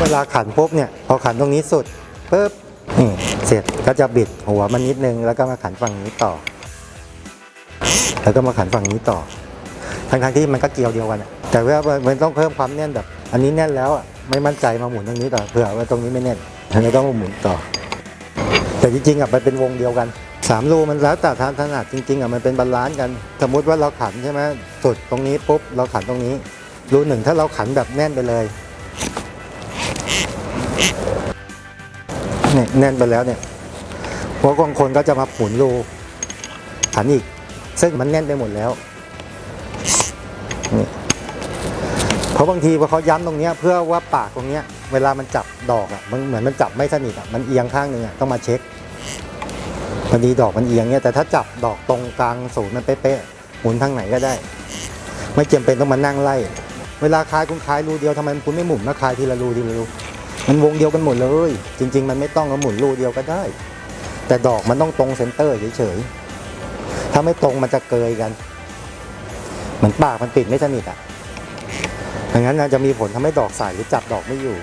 เวลาขันปุ๊บเนี่ยพอขันตรงนี้สุดปุ๊บนี่เสร็จก็จะบิดหัวมันนิดนึงแล้วก็มาขันฝั่งนี้ต่อ แล้วก็มาขันฝั่งนี้ต่อ ทั้งๆที่มันก็เกี่ยวเดียวกันแต่ว่ามันต้องเพิ่มความแน่นแบบ อันนี้แน่นแล้วอะไม่มั่นใจมาหมุนตรงนี้ต่อเผื่อว่าตรงนี้ไม่แน่นอันนี้ต้องมาหมุนต่อ แต่จริงๆอะมันเป็นวงเดียวกันสามรูมันแล้วแต่ทางถนัดจริงๆอะมันเป็นบาลานซ์กัน สมมุติว่าเราขันใช่ไหมสุดตรงนี้ปุ๊บเราขันตรงนี้ รูหนึ่งถ้าเราขันแบบแน่นไปเลย นี่แน่นไปแล้วเนี่ยพวกบางคนก็จะมาหมุนรูขันอีก ซึ่งมันแน่นไปหมดแล้วนี่เพราะบางทีพอเขาย้ำตรงเนี้ยเพื่อว่าปากตรงเนี้ยเวลามันจับดอกอะมันเหมือนมันจับไม่สนิทอะมันเอียงข้างหนึ่งอะต้องมาเช็คพอดีดอกมันเอียงเนี่ยแต่ถ้าจับดอกตรงกลางศูนย์มันเป๊ะๆหมุนทางไหนก็ได้ ไม่จำเป็นต้องมานั่งไล่ เวลาคลายคุณคลายรูเดียวทำไมคุณไม่หมุนมาคลายทีละรูทีละรู มันวงเดียวกันหมดเลย จริง ๆ มันไม่ต้องมาหมุนรูเดียวก็ได้ แต่ดอกมันต้องตรงเซนเตอร์เฉยๆถ้าไม่ตรงมันจะเกยกันเหมือนปากมันปิดไม่สนิทอะดังนั้นจะมีผลทำให้ดอกใสหรือจับดอกไม่อยู่